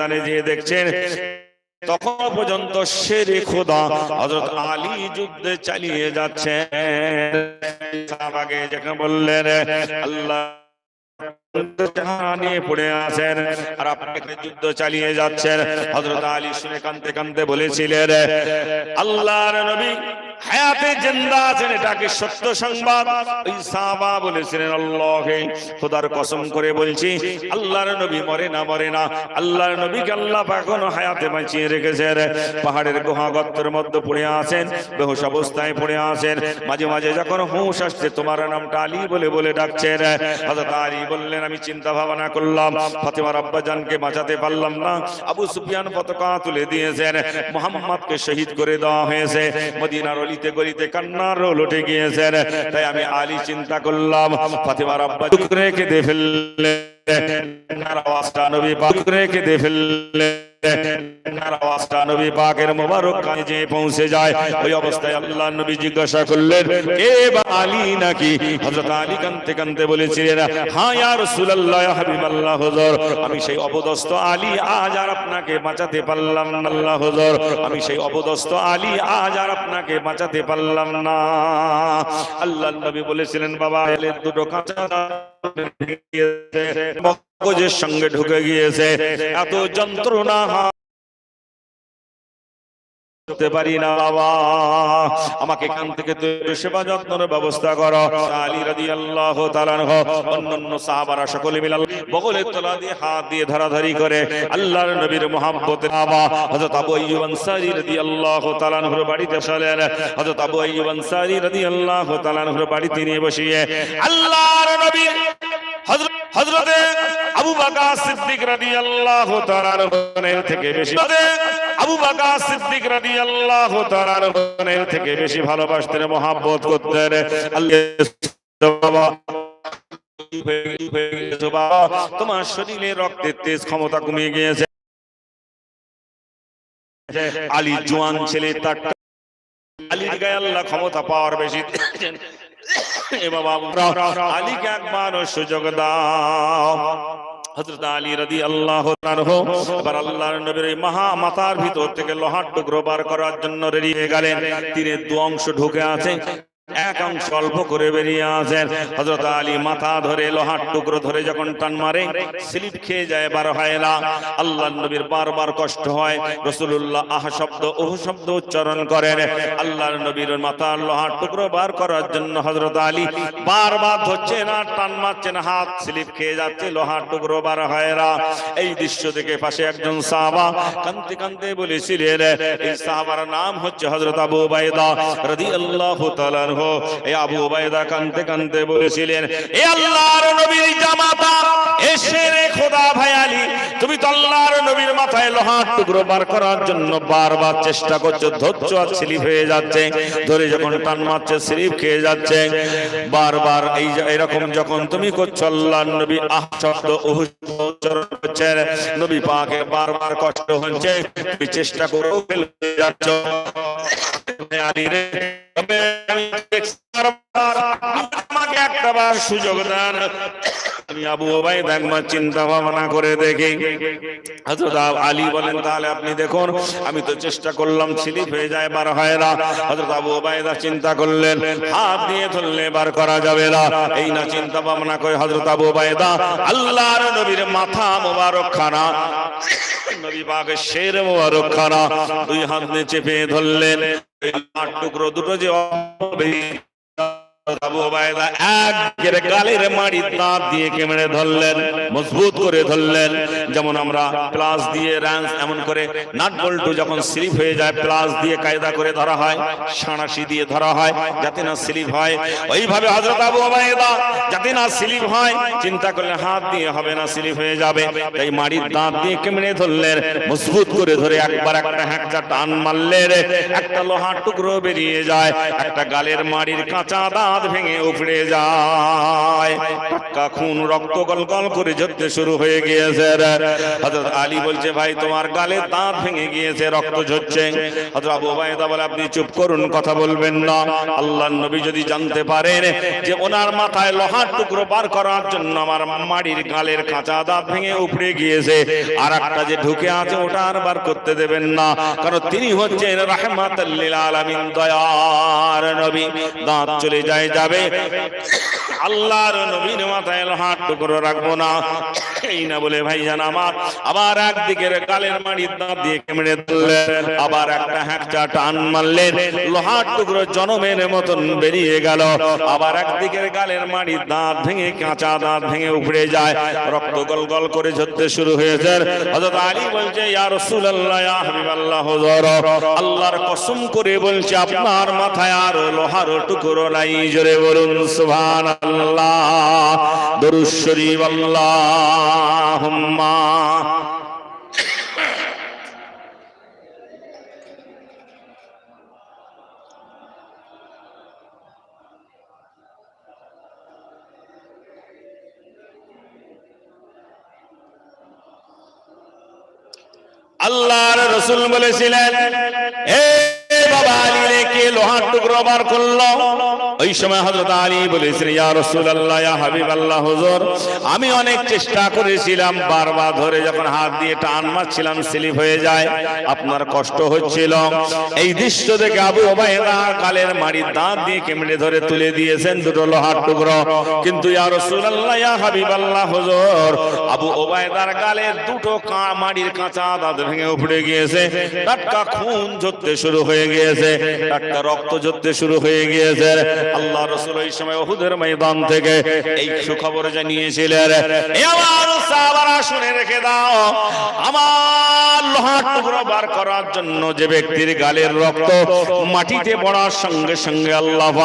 ময়দানে যেয়ে দেখছেন তখন পর্যন্ত শেরে খোদা হজরত আলী যুদ্ধে চালিয়ে যাচ্ছেন। যেখানে বললেন, আল্লাহ নিয়ে পড়ে আছেন আর আপনি এখানে যুদ্ধ চালিয়ে যাচ্ছেন। হযরত আলী শুনে কাঁদতে কাঁদতে বলেছিলেন, আল্লাহর নবী খোদার কসম করে বলছি, আল্লাহর নবী মরে না মরে না, আল্লাহর নবীকে আল্লাহ এখনও হায়াতে বাঁচিয়ে পাহাড়ের গুহা গর্তের মধ্যে পড়ে আছেন, বেহুশ অবস্থায় পড়ে আছেন। মাঝে মাঝে যখন হুঁশ আসছে, তোমার নামটা আলী বলে বলে ডাকছেন। আলী আমি চিন্তা ভাবনা করলাম ফাতেমার আব্বাজানকে বাঁচাতে পারলাম না। আবু সুফিয়ান পতাকা তুলে দিয়েছেন, মোহাম্মদকে শহীদ করে দেওয়া হয়েছে। মদিনার অলিতে গলিতে কান্নার রোল উঠে গিয়েছেন, তাই আমি আলী চিন্তা করলাম ফাতেমার আব্বা রেখে দিয়ে ফেললে আমি সেই অবদস্ত আলী আজ আর আপনাকে বাঁচাতে পারলাম না আল্লাহ হুজুর আমি সেই অবদস্ত আলী আজ আর আপনাকে বাঁচাতে পারলাম না আল্লাহ নবী বলেছিলেন, বাবা দুটো কাঁচা মগজের সঙ্গে ঢুকে গিয়েছে। এত যন্ত্রণা করতে পারি না, বাবা। আমাকে এখান থেকে সেবা যত্নের ব্যবস্থা করো। আলী রাদিয়াল্লাহু তাআলা অন্যান্য সাহাবারা সকলে মিলে বগলের তলা দিয়ে হাত দিয়ে ধরাধরি করে আল্লাহর নবীর মহব্বতে বাবা, হযরত আবু আইয়ুব আনসারী রাদিয়াল্লাহু তাআলা আনহুর বাড়িতে চলেন। হযরত আবু আইয়ুব আনসারী রাদিয়াল্লাহু তাআলা আনহুর বাড়িতে নিয়ে বসিয়ে আল্লাহর নবী হযরত হযরতে আবু বকর সিদ্দিক রাদিয়াল্লাহু তাআলা থেকে বেশি আবু বকর সিদ্দিক রাদিয়াল্লাহু তাআলা আনহুর থেকে বেশি ভালোবাসতেন, মহব্বত করতেন। আল্লাহ তোমার শরীরে রক্তের তেজ ক্ষমতা কমে গিয়েছে। আলী জোয়ান ছেলে, তার আলীর গায়ে আল্লাহ ক্ষমতা পাওয়ার বেশি এ বাবা, আলীকে একবার সুযোগ দাও। হযরত আলী রাদিয়াল্লাহু তাআলা এবার আল্লাহর নবীর এই মহা মাথার ভিতর থেকে লোহার টুকরো বার করার জন্য রেডি হয়ে গেলেন। তীরের দু অংশ ঢুকে আছে। মাথা না উচ্চারণ করেন। আল্লাহর নবীর মাথার লোহার টুকরো বার করার জন্য হযরত আলী বারবার ধরছে না টান মারছেন, হাত স্লিপ খেয়ে যাচ্ছে, লোহার টুকরো বার হয় না এই দৃশ্য থেকে পাশে একজন সাহাবা কাঁদতে কাঁদতে বলেছিলেন, এই সাহাবার নাম হচ্ছে হযরত আবু উবাইদা রাদিয়াল্লাহু তাআলা আনহু এই আবু উবাইদা কাঁদতে কাঁদতে বলেছিলেন, এ আল্লাহর নবীর জামাতা এসে রে খোদা ভাই আলী, তুমি তো আল্লাহর নবীর মাথায় লোহার টুকরো বার করার জন্য বারবার চেষ্টা করছ ধৈর্য আর স্লিপ হয়ে যাচ্ছে, ধরে যখন টান মারছে স্লিপ খেয়ে যাচ্ছে। বারবার এই এরকম যখন তুমি করছ, আল্লাহর নবী আহ শব্দ উচ্চারণ করছেন নবী পাকে বারবার কষ্ট হচ্ছে, তুমি চেষ্টা করেও ফেলে যাচ্ছ। আমি আবু ওবাইদা একবার চিন্তা ভাবনা করে দেখি। হযরত আলী বলেন, তাহলে আপনি দেখুন, আমি তো চেষ্টা করলাম স্লিপ হয়ে যায়, বার হয় না। হযরত আবু ওবাইদা চিন্তা করলেন, হাত দিয়ে ধরলে বার করা যাবে না। এই না চিন্তা ভাবনা করে হযরত আবু ওবাইদা আল্লাহর নবীর মাথা মোবারক খানা। নবী পাকের শের মোবারক খানা দুই হাত দিয়ে চেপে ধরলেন। টুকরো দুটো যে চিন্তা করলে হাত দিয়ে হবে না, স্লিপ হয়ে যাবে। তাই মাড়ির দাঁত দিয়ে কেমড়ে ধরলেন, মজবুত করে ধরে একবার একটা টান মারলে একটা লোহার টুকরো বেরিয়ে যায়, একটা গালের মাড়ির কাঁচা দাঁত দাঁত ভেঙে উপড়ে যায়। টাক্কা খুন রক্ত গলগল করে ঝরতে শুরু হয়ে গিয়েছে হযরত আলী বলছে, ভাই, তোমার গালে দাঁত ভেঙে গিয়েছে, রক্ত ঝরছে। হযরত আবু ওবায়দা বলে, আপনি চুপ করুন, কথা বলবেন না। আল্লাহর নবী যদি জানতে পারেন যে ওনার মাথায় লোহার টুকরো বার করার জন্য আমার মাড়ির গালের কাঁচা দাঁত ভেঙে উপড়ে গিয়েছে আর একটা যে ঢুকে আছে ওটা আর বার করতে দেবেন না। কারণ তিনি হচ্ছেন রাহমাতাল্লিল আলামিন, দয়ার নবী। দাঁত চলে যায় যাবে আল্লাহর নবীর মাথায় লোহার টুকরো রাখব না। এই না বলে ভাই জান আমার, আবার একদিকের গালের মাড়ির দাঁত দিয়ে কেমড়ে ধরলেন আবার একটা হ্যাকচা টান মারলেন লোহার টুকরো জনমের মতন বেরিয়ে গেল। আবার একদিকের গালের মাড়ির দাঁত ভেঙে, কাঁচা দাঁত ভেঙে উপড়ে যায়। রক্ত গল গল করে ঝরতে শুরু হয়েছে। হযরত আলী বলছে, ইয়া রাসূলুল্লাহ, ইয়া হাবিবাল্লাহ, হুজুর, আল্লাহর কসম করে বলছে, আপনার মাথায় আর লোহার টুকরো নাই। জোরে বলুন, সুবহানাল্লাহ। দরুদ শরীফ আল্লাহুম্মা। আল্লাহর রসুল বলেছিলেন হে বাবা লোহার টুকরো বার করল। ওই সময় হযরত আলী বলেছিলেন ইয়া রাসূলুল্লাহ, ইয়া হাবিবাল্লাহ, হুজুর, আমি অনেক চেষ্টা করেছিলাম, বারবার ধরে যখন হাত দিয়ে টান মারছিলাম, স্লিপ হয়ে যায়, আপনার কষ্ট হচ্ছিল। এই দৃশ্য দেখে আবু ওবায়দা কালের মাড়ির দাঁত দিয়ে কেমড়ে ধরে তুলে দিয়েছেন দুটো লোহার টুকরো। কিন্তু ইয়া রাসূলুল্লাহ, ইয়া হাবিবাল্লাহ, হুজুর, আবু ওবায়দার গালের দুটো কা- মাড়ির কাঁচা দাঁত ভেঙে উপড়ে গিয়েছে। টাটকা খুন ঝরতে শুরু হয়ে গিয়েছে, টাটকা রক্ত ঝরতে শুরু হয়ে গিয়েছে। আল্লাহ রসুল ওই সময় ওহুদের ময়দান থেকে এই সুখবর জানিয়েছিলেন আল্লাহ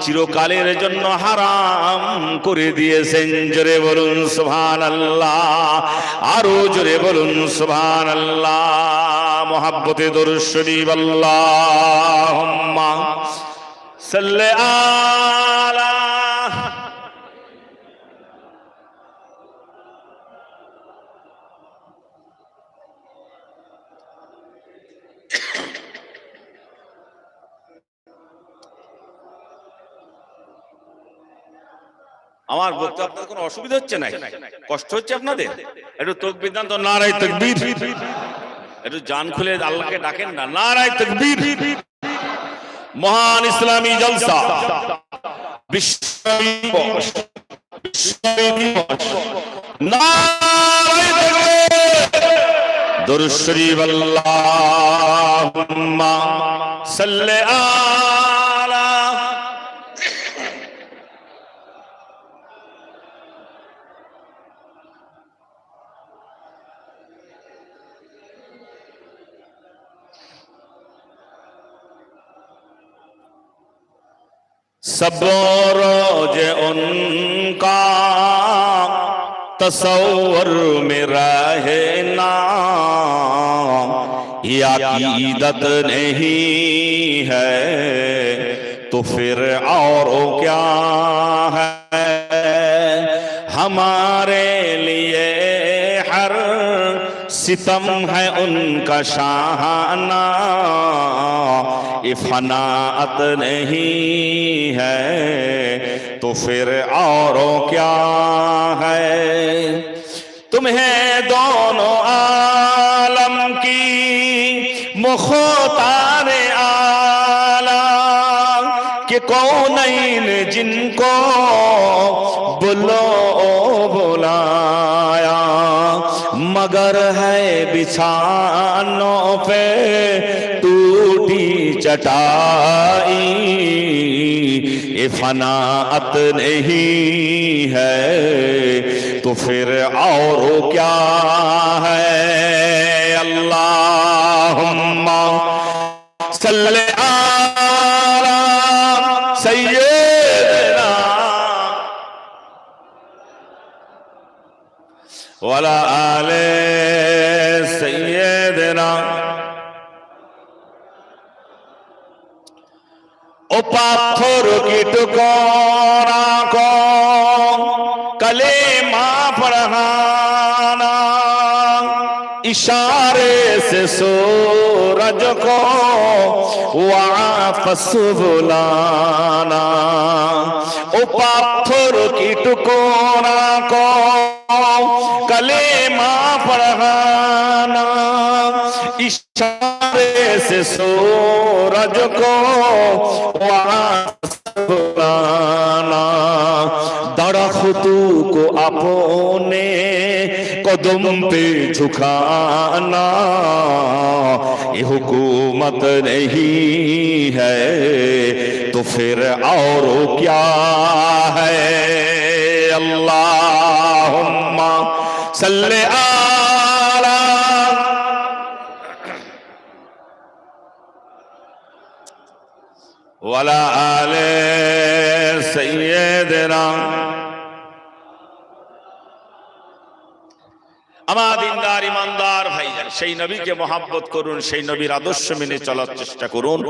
চিরকালের জন্য হারাম করে দিয়েছেন। জোরে বলুন, সুবহানাল্লাহ। আরও জোরে বলুন, সুবহানাল্লাহ। মহাব্বতে দরুদ শরীফ আল্লাহুম্মা সাল্লি আলা আমার বলতে আপনাদের কোনো অসুবিধা হচ্ছে না কষ্ট হচ্ছে আপনাদের? একটু তকবির দান তো নারাই তকবীর। একটু জান খুলে আল্লাহকে ডাকেন না। নারায় তকবীর। মহান ইসলামী জলসা। বিশ্ব দিবস বিশ্ব দিবস নারাই তকবীর। দরুদ শরীফ আল্লাহুম্মা সাল্লি আলা سب روج ان کا، تصور میں رہنا یہ عقیدت نہیں ہے تو پھر اور کیا ہے؟ ہمارے لیے ہر ستم ہے ان کا شاہانہ۔ فناعت نہیں ہے، تو پھر اوروں کیا ہے؟ تمہیں دونوں عالم کی مختار عالم کہ کونین جن کو بلو ہے بچھانوں پہ ٹوٹی چٹائی، یہ فناعت نہیں ہے۔ تو پھر اور کیا ہے؟ اللہ صلی اللہ سید ও পাথর কি টুকরা কলে মা পড়ানা। ইশারে সে সূরজ কো ওয়াপস বুলানা ও পাথর কি টুকরা কো কলে মা পড়ানা। ইশারে اس سورج کو واسلانا درختوں کو اپنے قدم پہ جھکانا، یہ حکومت نہیں ہے تو پھر اور کیا ہے؟ اللہم صلی اللہ ওয়ালা আমার দিনদার, ইমানদার সেই নবীকে মহাব্বত করুন, সেই নবীর আদর্শ মেনে চলার চেষ্টা করুন।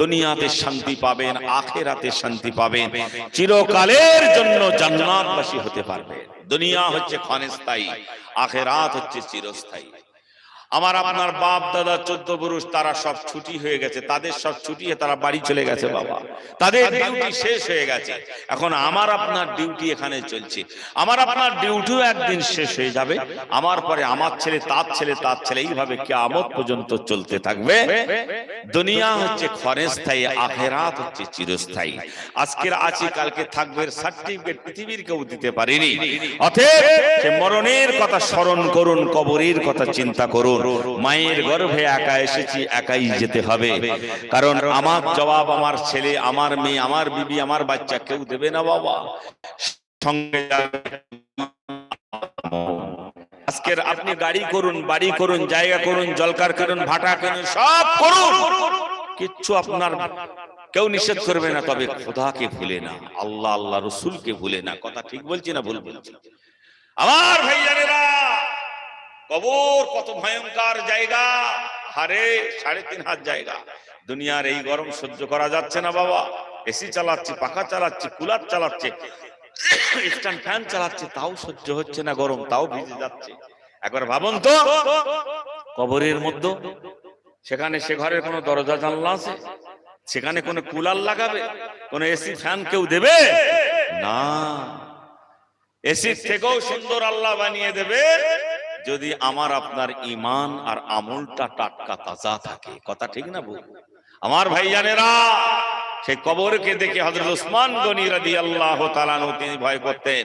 দুনিয়াতে শান্তি পাবেন, আখেরাতে শান্তি পাবেন। চিরকালের জন্য জান্নাতবাসী হতে পারবে দুনিয়া হচ্ছে ক্ষণস্থায়ী, আখেরাত হচ্ছে চিরস্থায়ী। আমার আপনার বাপ দাদা চোদ্দ পুরুষ তারা সব ছুটি হয়ে গেছে। তাদের সব ছুটি তারা বাড়ি চলে গেছে বাবা। তাদের ডিউটি শেষ হয়ে গেছে। এখন আমার আপনার ডিউটি এখানে চলছে। আমার আপনার ডিউটিও একদিন শেষ হয়ে যাবে। আমার পরে আমার ছেলে তার ছেলে তার ছেলে এইভাবে কেয়ামত পর্যন্ত চলতে থাকবে। দুনিয়া হচ্ছে ক্ষণস্থায়ী আখেরাত হচ্ছে চিরস্থায়ী। আজকের আছি কালকে থাকবে সার্টিফিকেট পৃথিবীর কেউ দিতে পারেনি। অতএব মরণের কথা স্মরণ করুন কবরের কথা চিন্তা করুন। মায়ের গর্ভে একা এসেছি, একাই যেতে হবে। কারণ আমার জবাব আমার ছেলে, আমার মেয়ে, আমার বিবি, আমার বাচ্চা কেউ দেবে না বাবা। সঙ্গে আজকের আপনি গাড়ি করুন, বাড়ি করুন, জায়গা করুন, জলকার করুন, ভাটা করুন, সব করুন। কিচ্ছু আপনার কেউ নিষেধ করবে না, তবে খোদাকে ভুলে না, আল্লাহ আল্লাহ রসুলকে ভুলে না। কথা ঠিক বলছি না ভুল বলছি আমার ভাইজানেরা কবর কত ভয়ঙ্কর জায়গা। হারে সাড়ে তিন হাত জায়গা। দুনিয়ার এই গরম সহ্য করা যাচ্ছে না বাবা। এসি চালাচ্ছি, পাখা চালাচ্ছি, কুলার চালাচ্ছে, স্ট্যান্ড ফ্যান চালাচ্ছে, তাও সহ্য হচ্ছে না গরম, তাও ভিজে যাচ্ছে। একবার ভাবুন তো, কবরের মধ্যে, সেখানে সে ঘরের কোনো দরজা, জানলা আছে? সেখানে কোনো কুলার লাগাবে? কোন এসি ফ্যান কেউ দেবে? না। এসির থেকেও সুন্দর আল্লাহ বানিয়ে দেবে। যদি আমার আপনার ইমান আর আমলটা টাটকা তাজা থাকে, কথা ঠিক না বল আমার ভাইজানেরা সেই কবরকে দেখে হযরত ওসমান গনি রাদিয়াল্লাহু তাআলা আনহু তিনি ভয় করতেন।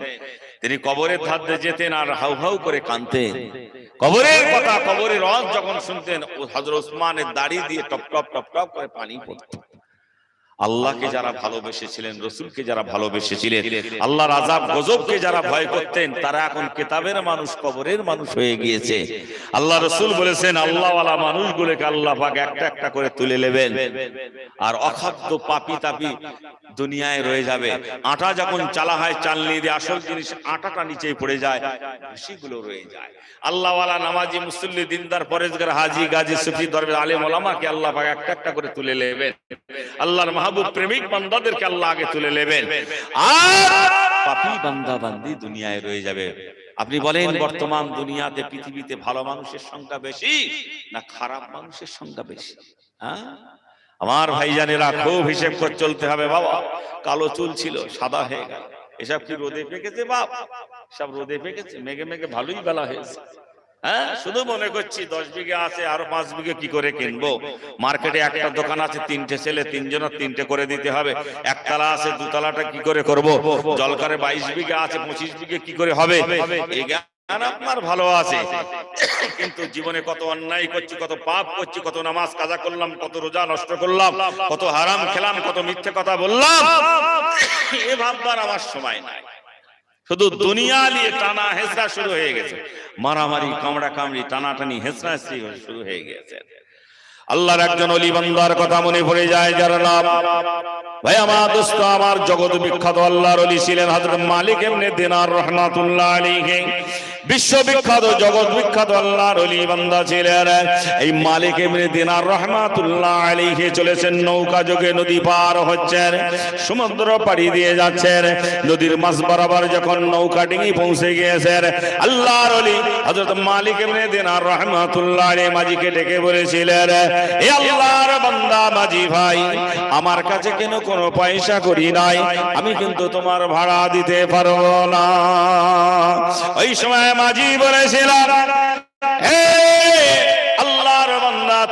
তিনি কবরের ধারে যেতেন আর হাউ হাউ করে কাঁদতেন। কবরের কথা, কবরের রস যখন শুনতেন হযরত ওসমানের দাড়ি দিয়ে টপ টপ টপ টপ করে পানি পড়তো। আল্লাহকে যারা ভালোবেসেছিলেন রসুলকে যারা ভালোবেসেছিলেন আল্লাহর আজাব গজবকে যারা ভয় করতেন তারা এখন কেতাবের মানুষ কবরের মানুষ হয়ে গিয়েছে। আল্লাহ রসুল বলেছেন আল্লাহওয়ালা মানুষগুলোকে আল্লাহ পাক একটা একটা করে তুলে নেবেন। আর অখাদ্য পাপি তাপি দুনিয়ায় রয়ে যাবে। আটা যখন চালা হয় চালনি দিয়ে আসল জিনিস আটাটা নিচে পড়ে যায় ভুসিগুলো রয়ে যায়। আল্লাহওয়ালা নামাজি মুসল্লি দিনদার পরেজগার হাজি গাজী সুফি দরবে আলেম ওলামাকে আল্লাহ পাক একটা একটা করে তুলে নেবেন আল্লাহর মাহবুব প্রেমিক বান্দাদেরকে আল্লাহ আগে তুলে নেবেন। আর পাপি বান্দা বান্দি দুনিয়ায় রয়ে যাবে। আপনি বলেন বর্তমান দুনিয়াতে পৃথিবীতে ভালো মানুষের সংখ্যা বেশি না খারাপ মানুষের সংখ্যা বেশি? হ্যাঁ? আমার ভাইজানেরা খুব হিসেব করে চলতে হবে বাবা। কালো চুল ছিল সাদা হয়ে গেল। এসব কি রোদে পেকেছে বাপ? সব রোদে পেকেছে মেঘে মেঘে ভালোই বেলা হয়েছে। হ্যাঁ শুধু মনে করছি দশ বিঘে আছে আরও পাঁচ বিঘে কি করে কিনবো? মার্কেটে একটা দোকান আছে তিনটে ছেলে তিনজনের তিনটে করে দিতে হবে। একতলা আছে দুতলাটা কি করে করব? জলকারে বাইশ বিঘে আছে পঁচিশ বিঘে কি করে হবে? আপনার ভালো আছে। কিন্তু জীবনে কত অন্যায় করছি কত পাপ করছি কত নামাজ কাজা করলাম কত রোজা নষ্ট করলাম কত হারাম খেলাম কত মিথ্যে কথা বললাম এ ভাববার আমার সময় নাই। শুধু দুনিয়া নিয়ে টানা হেসরা শুরু হয়ে গেছে। মারামারি কামড়া কামড়ি টানাটানি হেসরা শুরু হয়ে গেছে। আল্লাহর একজন অলি বান্দার কথা মনে পড়ে যায়, যার নাম, ভাই আমার দোস্ত, আমার জগৎ বিখ্যাত আল্লাহর অলি ছিলেন হাজর মালিক এমনি দিনার রহমাতুল্লাহ আলাইহি। বিশ্ববিখ্যাত, জগৎ বিখ্যাত আল্লাহর অলি বান্দা ছিলেন। এই মালিক এমনি দিনার রহমাতুল্লাহ আলাইহি চলেছেন, নৌকা যোগে নদী পার হচ্ছেন, সমুদ্র পাড়ি দিয়ে যাচ্ছেন। নদীর মাঝ বরাবর যখন নৌকা ডিঙি পৌঁছে গিয়েছেন, আল্লাহর অলি হযরত মালিক ইবনে দিনার রহমাতুল্লাহ আলাইহি মাঝিকে ডেকে বলেছিলেন, এ আল্লাহর বান্দা মাঝি ভাই, আমার কাছে কেন কোনো পয়সা করি নাই? আমি কিন্তু তোমার ভাড়া দিতে পারব না। ওই সময় মাঝি বলেছিলাম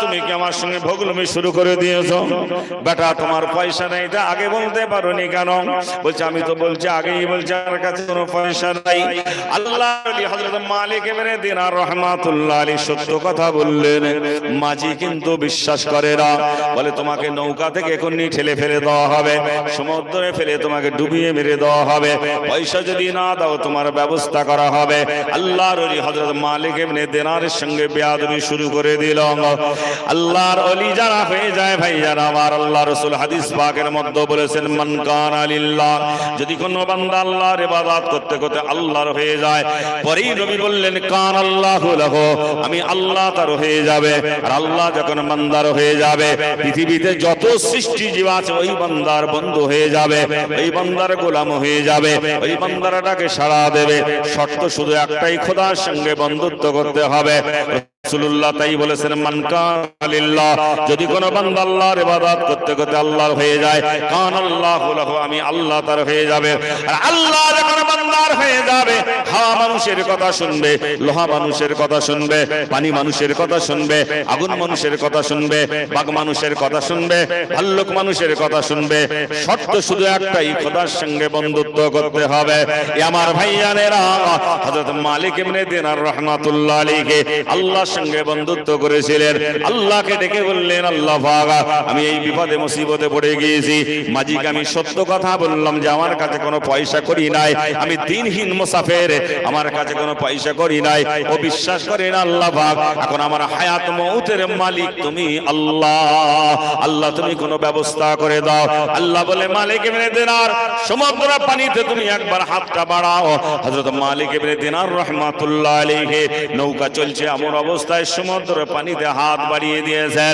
তুমি কি আমার সঙ্গে ভগলমি শুরু করে দিয়েছ? বেটা, তোমার পয়সা নেই এটা আগে বলতে পারোনি কেন? বলছে, আমি তো বলছি, আগেই বলছি, আমার কাছে কোনো পয়সা নাই। আল্লাহ আলী হযরত মালিক ইবনে দিনার রাহমাতুল্লাহ আলী সত্য কথা বললেন। মাঝি কিন্তু বিশ্বাস করে না। বলে, তোমাকে নৌকা থেকে এখনই ঠেলে ফেলে দেওয়া হবে। সমুদ্রে ফেলে তোমাকে ডুবিয়ে মেরে দেওয়া হবে। পয়সা যদি না দাও, তোমার ব্যবস্থা করা হবে। আল্লাহর অলি হযরত মালিক ইবনে দিনারের সঙ্গে বেয়াদবি শুরু করে দিল। আল্লাহর অলি যারা হয়ে যায় ভাই, যারা আমার আল্লাহ রাসূল হাদিস পাকের মধ্যে বলেছেন, মান কানা লিল্লাহ। যদি কোন বান্দা আল্লাহর ইবাদত করতে করতে আল্লাহর হয়ে যায়, পরেই নবী বললেন, কান আল্লাহু লাহু। আমি আল্লাহ তার হয়ে যাবে, আর আল্লাহ যখন বান্দার হয়ে যাবে, পৃথিবীতে যত সৃষ্টি জীব আছে, ওই বান্দার বন্ধু হয়ে যাবে, ওই বান্দার গোলাম হয়ে যাবে, ওই বান্দারাটাকে সাড়া দেবে। শর্ত শুধু একটাই, খোদার সঙ্গে বন্ধুত্ব করতে হবে। রাসূলুল্লাহ তাই বলেছেন, মান কানা লিল্লাহ যদি কোন বান্দা আল্লাহর ইবাদত করতে করতে আল্লাহর হয়ে যায়, কান আল্লাহু লাহু আমি আল্লাহ তার হয়ে যাবে। আর আল্লাহ যখন বান্দার হয়ে যাবে, হাওয়া মানুষের কথা শুনবে, লোহা মানুষের কথা শুনবে, পানি মানুষের কথা শুনবে, আগুন মানুষের কথা শুনবে, বাঘ মানুষের কথা শুনবে, ভাল্লুক মানুষের কথা শুনবে, শর্ত শুধু একটাই, খোদার সঙ্গে বন্ধুত্ব করতে হবে। এ আমার ভাইয়ানেরা, হযরত মালিক ইবনে দিনার রাহমাতুল্লাহ আলাইহি সঙ্গে বন্ধুত্ব করেছিলেন। আল্লাহকে ডেকে বললেন, আল্লাহ ভাগা, আমি এই বিপদে, মুসিবতে পড়ে গিয়েছি। মাজিকে আমি সত্য কথা বললাম যে, আমার কাছে কোনো পয়সা করি নাই। আমি দিনহীন মুসাফের, আমার কাছে কোনো পয়সা করি নাই। ও বিশ্বাস করে না, আল্লাহ ভাগ, এখন আমার হায়াত মৌতের মালিক তুমি আল্লাহ। আল্লাহ, তুমি কোনো ব্যবস্থা করে দাও। আল্লাহ বলে, মালিক ইবনে দিনার, সমুদ্র পানিতে তুমি একবার হাতটা বাড়াও। হযরত মালিক ইবনে দিনার রাহমাতুল্লাহ আলাইহি, নৌকা চলছে, এমন অবস্থায় সমুদ্র পানিতে হাত বাড়িয়ে দিয়েছে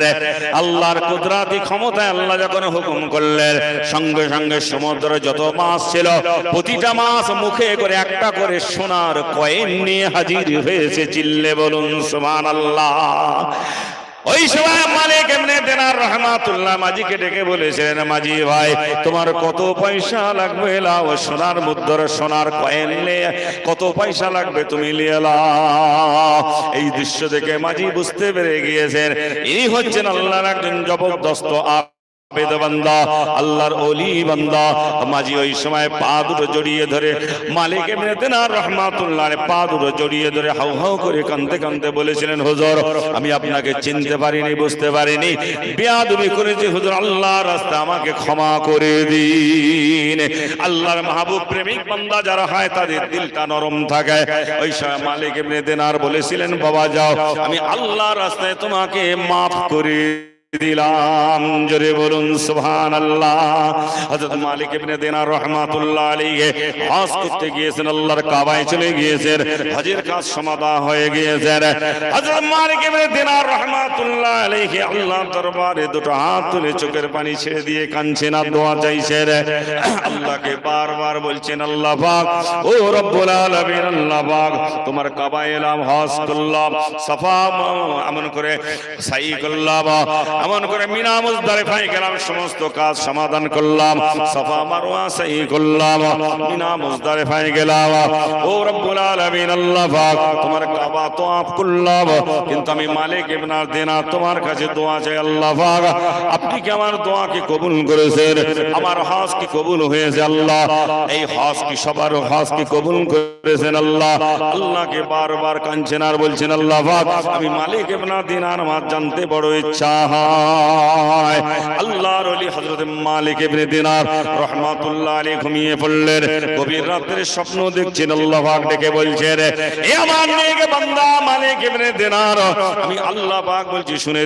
আল্লাহর কুদরাতি ক্ষমতায় আল্লাহ যখন হুকুম করলেন, সঙ্গে সঙ্গে সমুদ্র যত মাছ ছিল, প্রতিটা মাছ মুখে করে একটা করে সোনার কয়েন নিয়ে হাজির হয়েছে। চিল্লে বলুন, সুবহানাল্লাহ। ওই সময় মালিক এমনি দেনার রহমাতুল্লাহ মাজিকে ডেকে বলেছিলেন, মাজি ভাই, তোমার কত পয়সা লাগবে? লাও সোনার মুদ্রার সোনার কয়েন নিয়ে কত পয়সা লাগবে তুমি নিয়ে এই দৃশ্য দেখে মাঝি বুঝতে পেরে গিয়েছেন। এই হচ্ছেন আল্লাহর একজন জবরদস্ত আ- আল্লাহ রাস্তা আমাকে ক্ষমা করে দিন। আল্লাহর মাহবুব প্রেমিক বান্দা যারা হয়, তাদের দিলটা নরম থাকে। ওই সময় মালিক এমনি তেনার বলেছিলেন, বাবা, যাও, আমি আল্লাহর রাস্তায় তোমাকে মাফ করে দিলাম। জোরে বলুন সুবহান আল্লাহ হযরত মালিক ইবনে রাহমাতুল্লাহ হজ করতে গিয়েছেন, আল্লাহর কাবায় চলে গিয়েছেন, হজের কাজ সমাধা হয়ে হযরত মালিক ইবনে রাহমাতুল্লাহ আল্লাহর দরবারে দুটো হাত তুলে চোখের পানি ছেড়ে দিয়ে কাঁদছেন আর দোয়া চাইছেন। আল্লাহকে বারবার বলছেন, আল্লাহ পাক, ও রব্বুল আলামিন, আল্লাহ পাক, তোমার কাবায় এলাম হজ করলাম, সাফা আমন করে সাই করলাম এমন করে মিনা মুজদালিফায় গেলাম সমস্ত কাজ সমাধান করলাম, সাফা মারওয়া সাই করলাম, মিনা মুজদালিফায় গেলাম। ও রব্বুল আলামিন, আল্লাহ পাক তোমার কাবা তোয়াফ করলাম, কিন্তু আমি মালিক ইবনার দেনা তোমার কাছে দোয়া চাই আল্লাহ পাক। আপনি কি আমার দোয়া কি কবুল করেছেন? আমার হজ কি কবুল হয়েছে আল্লাহ? এই হজ কি সবার হজ কি কবুল করেছেন আল্লাহ? আল্লাহকে বারবার কাঁদছেন আর বলছেন, আল্লাহ পাক, আমি মালিক ইবনা দিনার মাত জানতে বড় ইচ্ছা হয়। আল্লাহর ওলি হজরত মালিক ইবনে দিনার রহমাতুল্লাহ আলী ঘুমিয়ে পড়লেন। গভীর রাত্রে স্বপ্ন দেখছেন আল্লাহ পাক ডেকে বলছেন এ আমার নেক বান্দা মালিক ইবনে দিনার। আমি আল্লাহ পাক বলছি শুনে